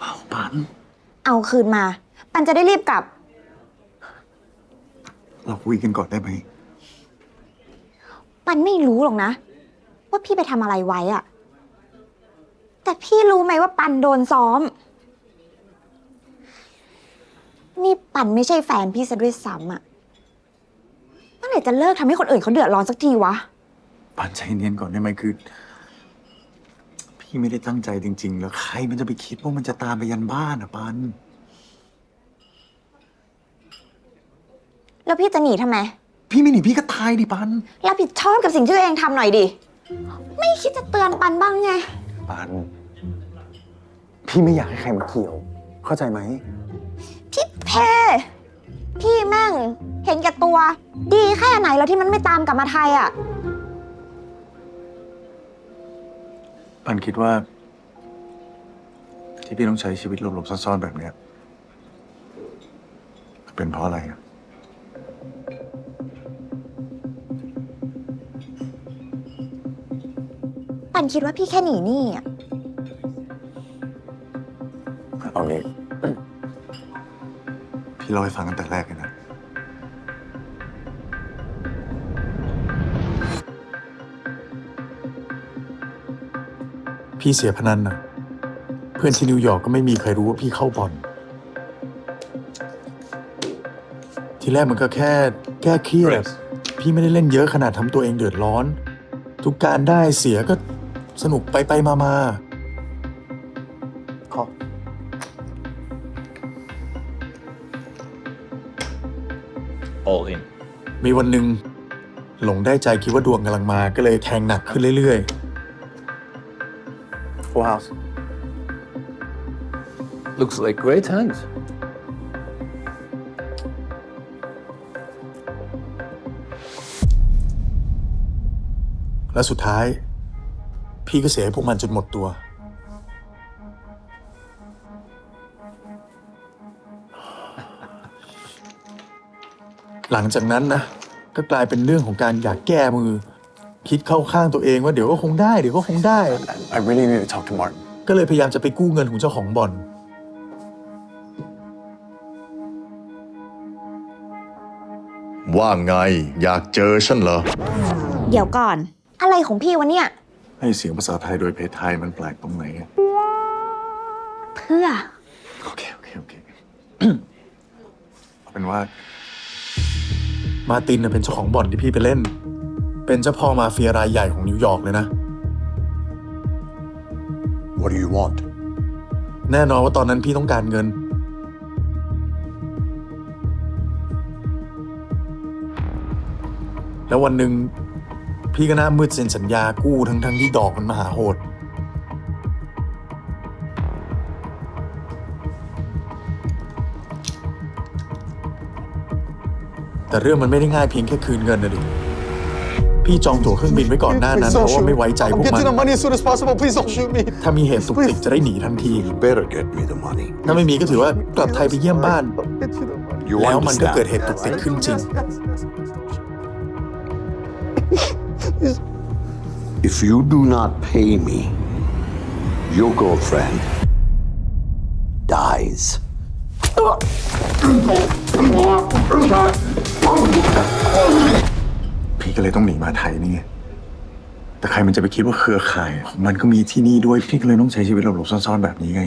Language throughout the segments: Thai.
เอาปัน เอาคืนมา ปันจะได้รีบกลับ เราคุยกันก่อนได้ไหม ปันไม่รู้หรอกนะ ว่าพี่ไปทำอะไรไว้อะแต่พี่รู้ไหมว่าปันโดนซ้อม นี่ปันไม่ใช่แฟนพี่ซะด้วยซ้ำอะเมื่อไหร่จะเลิกทำให้คนอื่นเขาเดือดร้อนสักทีวะ ปันใจเย็นก่อนได้ไหมคือ พี่ไม่ได้ตั้งใจจริง ๆ แล้วใครมันจะไปคิดว่ามันจะตามไปยันบ้านอะปัน แล้วพี่จะหนีทำไม พี่ไม่หนีพี่ก็ตายดิปัน รับผิดชอบกับสิ่งที่ตัวเองทำหน่อยดิ ไม่คิดจะเตือนปันบ้างไง ปัน พี่ไม่อยากให้ใครมาเกี่ยว เข้าใจไหม พี่เพ พี่แม่ง เห็นแก่ตัว ดีแค่ไหนแล้วที่มันไม่ตามกลับมาไทยอะ ปันคิดว่า ที่พี่ต้องใช้ชีวิตหลบๆซ่อนๆแบบเนี้ยเป็นเพราะอะไรอะปันคิดว่าพี่แค่หนีหนี้อะเอางี้ พี่เล่าให้ฟังตั้งแต่แรกเลยนะ พี่เสียพนันนะเพื่อนที่นิวยอร์กก็ไม่มีใครรู้ว่าพี่เข้าบ่อน ทีแรกมันก็แค่แก้เครียด พี่ไม่ได้เล่นเยอะขนาดทำตัวเองเดือดร้อน ทุกการได้เสียก็สนุกไปไปมามาขอ all in มีวันหนึ่งหลงได้ใจคิดว่าดวงกำลังมาก็เลยแทงหนักขึ้นเรื่อยๆ Full House looks like great hands และสุดท้าย พี่ก็เสียให้พวกมันจนหมดตัว หลังจากนั้นนะ ก็กลายเป็นเรื่องของการอยากแก้มือ คิดเข้าข้างตัวเองว่าเดี๋ยวก็คงได้เดี๋ยวก็คงได้ I really need to talk to Martin. ก็เลยพยายามจะไปกู้เงินของเจ้าของบ่อน ว่าไงอยากเจอฉันเหรอ เดี๋ยวก่อน อะไรของพี่วะเนี่ย ให้เสียงภาษาไทยโดยเพจไทยมันแปลกตรงไหนอะเพื่อ โอเค โอเค โอเค เอาเป็นว่า มาร์ตินน่ะเป็นเจ้าของบ่อนที่พี่ไปเล่น เป็นเจ้าพ่อมาเฟียรายใหญ่ของนิวยอร์กเลยนะ What do you want? แน่นอนว่าตอนนั้นพี่ต้องการเงิน แล้ววันหนึ่งพี่ก็หน้ามืดเซ็นสัญญากู้ทั้งทั้งๆที่ดอกมันมหาโหด แต่เรื่องมันไม่ได้ง่ายเพียงแค่คืนเงินนะดิ พี่จองตั๋วเครื่องบินไว้ก่อนหน้านั้นเพราะว่าไม่ไว้ใจพวกมัน money as soon as possible. Please don't shoot me. ถ้ามีเหตุสุกติกจะได้หนีทันที You better get me the money. ถ้าไม่มีก็ถือว่ากลับไทยไปเยี่ยมบ้าน You แล้วมันก็ understand? เกิดเหตุตุกติกขึ้นจริง If you do not pay me, your girlfriend dies. พี่ก็เลยต้องหนีมาไทยนี่ไงแต่ใครมันจะไปคิดว่าเครือข่ายของมันก็มีที่นี่ด้วยพี่ก็เลยต้องใช้ชีวิตหลบๆซ่อนๆแบบนี้ไง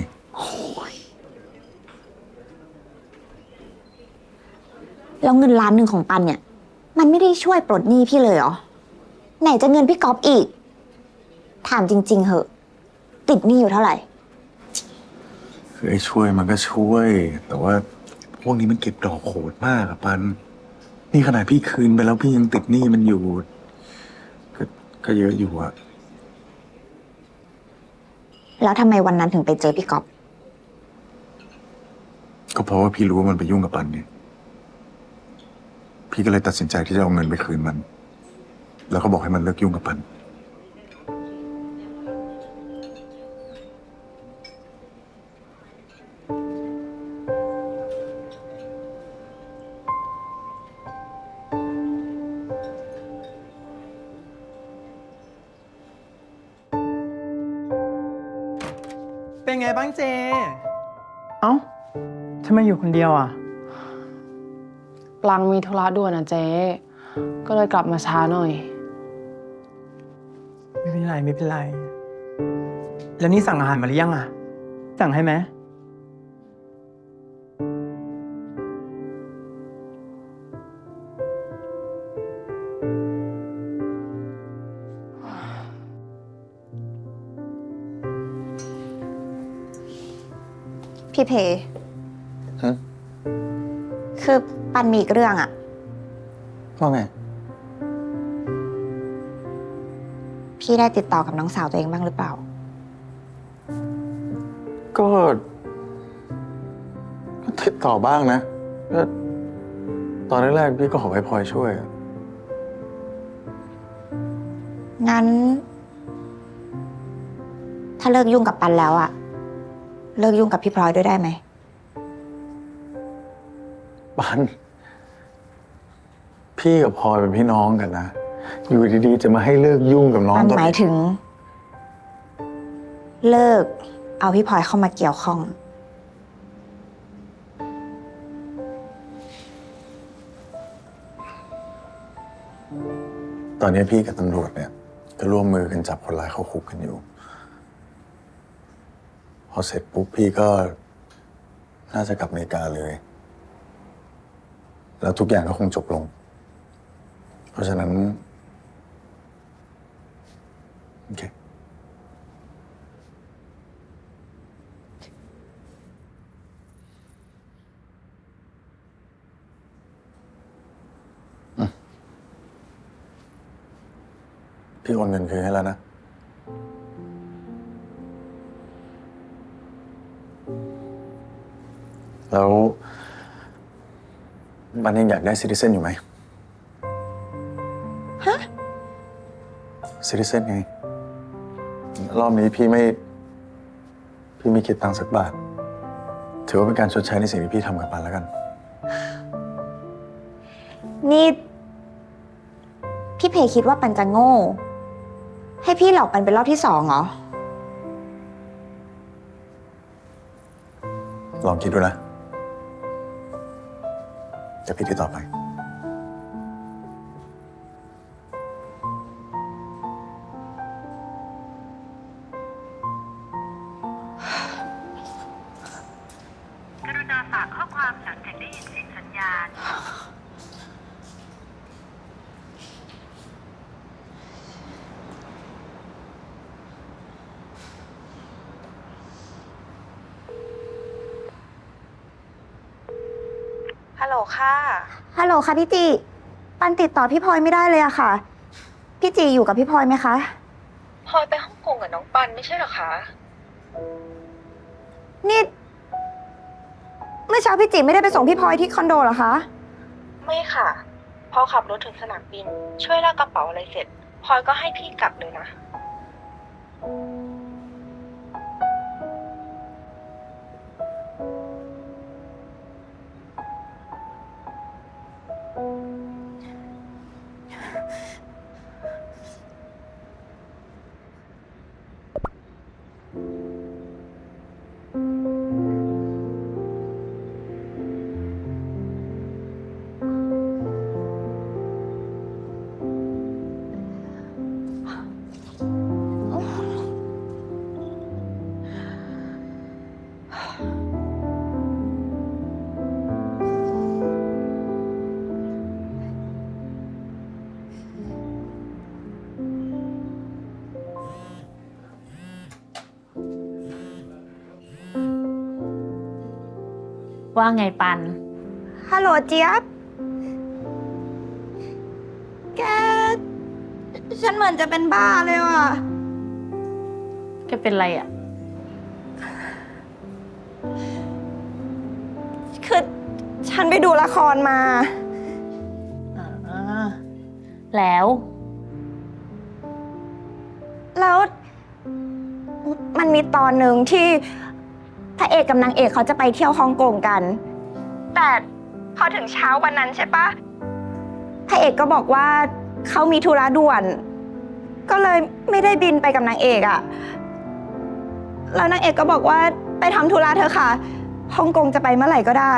แล้วเงินล้านหนึ่งของปันเนี่ย มันไม่ได้ช่วยปลดหนี้พี่เลยเหรอ ไหนจะเงินพี่ก๊อฟอีก ถามจริง ๆ เหอะ ติดหนี้อยู่เท่าไหร่ คือไอ้ช่วยมันก็ช่วย แต่ว่าพวกนี้มันเก็บดอกโหดมากอะปัน นี่ขนาดพี่คืนไปแล้วพี่ยังติดหนี้มันอยู่ ก็ก็เยอะอยู่อะแล้วทำไมวันนั้นถึงไปเจอพี่ก๊อฟก็เพราะว่าพี่รู้ว่ามันไปยุ่งกับปันเนี่ย พี่ก็เลยตัดสินใจที่จะเอาเงินไปคืนมัน แล้วก็บอกให้มันเลิกยุ่งกับปัน บ้างเจ เอ้าทำไมอยู่คนเดียวอะปลังมีธุระด่วนอะเจ๊ ก็เลยกลับมาช้าหน่อย ไม่เป็นไรไม่เป็นไร แล้วนี่สั่งอาหารมาหรือยังอะ สั่งให้ไหม พี่เพฮะคือปันมีอีกเรื่องอะว่าไง พี่ได้ติดต่อกับน้องสาวตัวเองบ้างหรือเปล่า ก็ก็ติดต่อบ้างนะก็ตอนแรกๆพี่ก็ขอให้พลอยช่วยอะงั้น ถ้าเลิกยุ่งกับปันแล้วอะ เลิกยุ่งกับพี่พลอยด้วยได้ไหม ปัน พี่กับพลอยเป็นพี่น้องกันนะ อยู่ดีๆ จะมาให้เลิกยุ่งกับน้องปันตัวหมายถึง เลิกเอาพี่พลอยเข้ามาเกี่ยวข้อง ตอนนี้พี่กับตำรวจเนี่ยก็ร่วมมือกันจับคนร้ายเข้าคุกกันอยู่ พอเสร็จปุ๊บพี่ก็ น่าจะกลับอเมริกาเลย แล้วทุกอย่างก็คงจบลง เพราะฉะนั้น โอเค พี่โอนเงินคืนให้แล้วนะ แล้วมันยังอยากได้ซิติเซนอยู่ไหมฮะซิติเซนไง รอบนี้พี่ไม่ พี่ไม่คิดตังค์สักบาท ถือว่าเป็นการชดใช้ในสิ่งที่พี่ทำกับปันแล้วกัน นี่ พี่เพคิดว่าปันจะโง่ ให้พี่หลอกปันเป็นรอบที่สองเหรอ ลองคิดดูนะจะพี่ที่ต่อไป กรุณาฝากข้อความหลังจากได้ยินเสียงสัญญาณ ฮัลโหลค่ะ ฮัล โหลค่ะพี่จีปันติดต่อพี่พลอยไม่ได้เลยอะค่ะ พี่จีอยู่กับพี่พลอยไหมคะ พลอยไปฮ่องกงกับน้องปันไม่ใช่เหรอคะ นี่เมื่อเช้าพี่จีไม่ได้ไปส่งพี่พลอยที่คอนโดเหรอคะ ไม่ค่ะ พอขับรถถึงสนามบิน ช่วยลากกระเป๋าอะไรเสร็จพลอยก็ให้พี่กลับเลยนะ ว่าไงปัน ฮัลโหลเจี๊ยบ แก ฉันเหมือนจะเป็นบ้าเลยว่ะ แกเป็นไรอะ่ะ คือฉันไปดูละครมาอ่าแล้ว แล้ว มันมีตอนหนึ่งที่ พระเอกกับนางเอกเขาจะไปเที่ยวฮ่องกงกัน แต่พอถึงเช้าวันนั้นใช่ปะพระเอกก็บอกว่าเขามีธุระด่วน ก็เลยไม่ได้บินไปกับนางเอกอะ่ะแล้วนางเอกก็บอกว่าไปทำธุระเธอะค่ะฮ่องกงจะไปเมื่อไหร่ก็ได้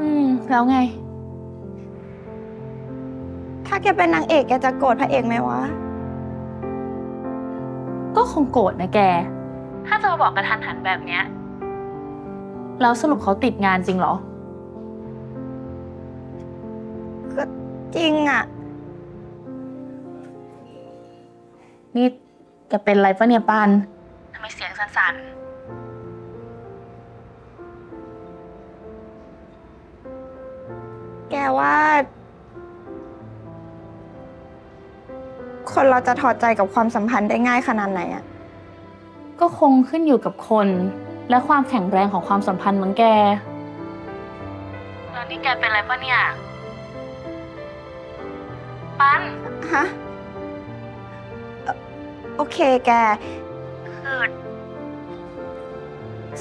อืม แล้วไง ถ้าแกเป็นนางเอกแกจะโกรธพระเอกไหมวะ ก็คงโกรธนะแก ถ้าจะมาบอกกระทันหันแบบเนี้ย แล้วสรุปเขาติดงานจริงเหรอ ก็จริงอะนี่แกเป็นอะไรปะเนี่ยปันทำไมเสียงสั่นแกว่า คนเราจะถอดใจกับความสัมพันธ์ได้ง่ายขนาดไหนอะๆ ก็คงขึ้นอยู่กับคน และความแข็งแรงของความสัมพันธ์มั้งแกแล้วนี่แกเป็นอะไรปะเนี่ย ปัน ฮะเอ่อโอเคแก คือ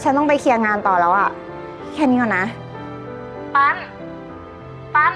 ฉันต้องไปเคลียร์งานต่อแล้วอะแค่นี้ก่อนนะ ปัน ปัน